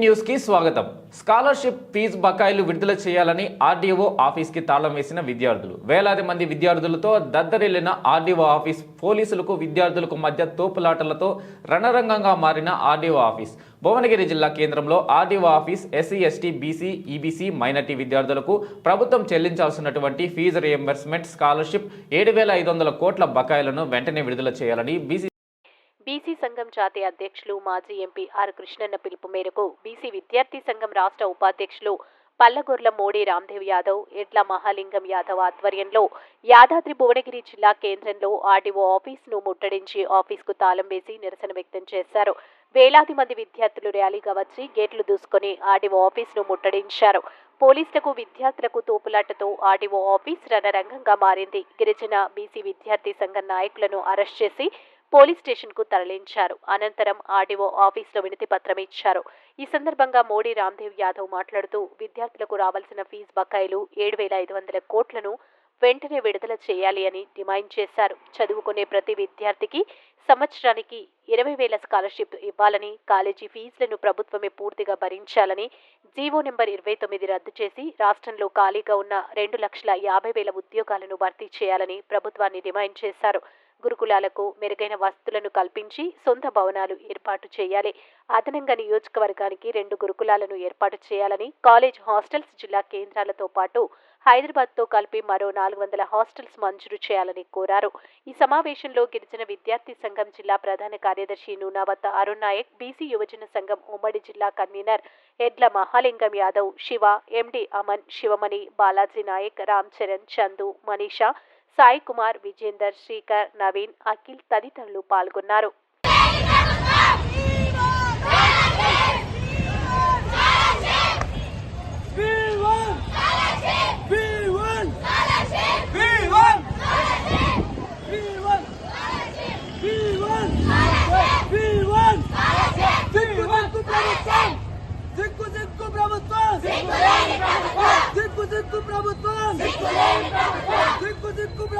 న్యూస్కి స్వాగతం. Scholarship fee బకాయిలు విడుదల చేయాలని ఆర్డీఓ ఆఫీస్కి తాళం వేసిన విద్యార్థులు. వేలాది మంది విద్యార్థులతో దద్దరిల్లిన ఆర్డీఓ ఆఫీస్ పోలీసులకు విద్యార్థులకు మధ్య తోపులాటలతో రణరంగంగా మారిన ఆర్డీఓ ఆఫీస్. భువనగిరి జిల్లా కేంద్రంలో RDO office SC ST BC EBC minority విద్యార్థులకు ప్రభుత్వం చెల్లించాల్సినటువంటి ఫీజు రియంబర్స్మెంట్ స్కాలర్షిప్ ఏడు వేల ఐదు వందల కోట్ల బకాయిలను వెంటనే విడుదల చేయాలని బీసీ బీసీ సంఘం జాతీయ అధ్యక్షులు మాజీ ఎంపీ ఆర్ కృష్ణన్న పిలుపు మేరకు బీసీ విద్యార్థి సంఘం రాష్ట్ర ఉపాధ్యక్షులు పల్లగొర్ల మోడీ రామ్దేవ్ యాదవ్ ఎడ్ల మహాలింగం యాదవ్ ఆధ్వర్యంలో యాదాద్రి భువనగిరి జిల్లా కేంద్రంలో ఆర్డీఓ ఆఫీసును ముట్టడించి ఆఫీసుకు తాళం వేసి నిరసన వ్యక్తం చేశారు. వేలాది మంది విద్యార్థులు ర్యాలీగా వచ్చి గేట్లు దూసుకొని ఆర్డీఓ ఆఫీసును ముట్టడించారు. పోలీసులకు విద్యార్థులకు తోపులాటతో ఆర్డీఓ ఆఫీస్ రణరంగంగా మారింది. గిరిజన బీసీ విద్యార్థి సంఘం నాయకులను అరెస్ట్ చేసి పోలీస్ స్టేషన్కు తరలించారు. అనంతరం ఆర్డీఓ ఆఫీసులో వినతి పత్రం ఇచ్చారు. ఈ సందర్భంగా మోడీ రామ్దేవ్ యాదవ్ మాట్లాడుతూ విద్యార్థులకు రావాల్సిన ఫీజు బకాయిలు ఏడు వేల ఐదు వందల కోట్లను వెంటనే విడుదల చేయాలి అని డిమాండ్ చేశారు. చదువుకునే ప్రతి విద్యార్థికి సంవత్సరానికి ఇరవై వేల స్కాలర్షిప్ ఇవ్వాలని కాలేజీ ఫీజులను ప్రభుత్వమే పూర్తిగా భరించాలని జీవో నెంబర్ ఇరవై తొమ్మిది రద్దు చేసి రాష్ట్రంలో ఖాళీగా ఉన్న రెండు లక్షల యాభై వేల ఉద్యోగాలను భర్తీ చేయాలని ప్రభుత్వాన్ని డిమాండ్ చేశారు. గురుకులాలకు మెరుగైన వసతులను కల్పించి సొంత భవనాలు ఏర్పాటు చేయాలి. అదనంగా నియోజకవర్గానికి రెండు గురుకులాలను ఏర్పాటు చేయాలని కాలేజ్ హాస్టల్స్ జిల్లా కేంద్రాలతో పాటు హైదరాబాద్తో కలిపి మరో నాలుగు వందల హాస్టల్స్ మంజూరు చేయాలని కోరారు. ఈ సమావేశంలో గిరిజన విద్యార్థి సంఘం జిల్లా ప్రధాన కార్యదర్శి నూనావత్ అరుణ్ నాయక్ బీసీ యువజన సంఘం ఉమ్మడి జిల్లా కన్వీనర్ ఎడ్ల మహాలింగం యాదవ్ శివ ఎండి అమన్ శివమణి బాలాజీ నాయక్ రామ్ చరణ్ చందు మనీషా సాయి కుమార్ విజేందర్ శ్రీకర్ నవీన్ అఖిల్ తదితరులు పాల్గొన్నారు. ప్రభుత్వం. దిక్కు దిక్కు ప్రభుత్వం. దిక్కు ప్రభుత్వం. de couple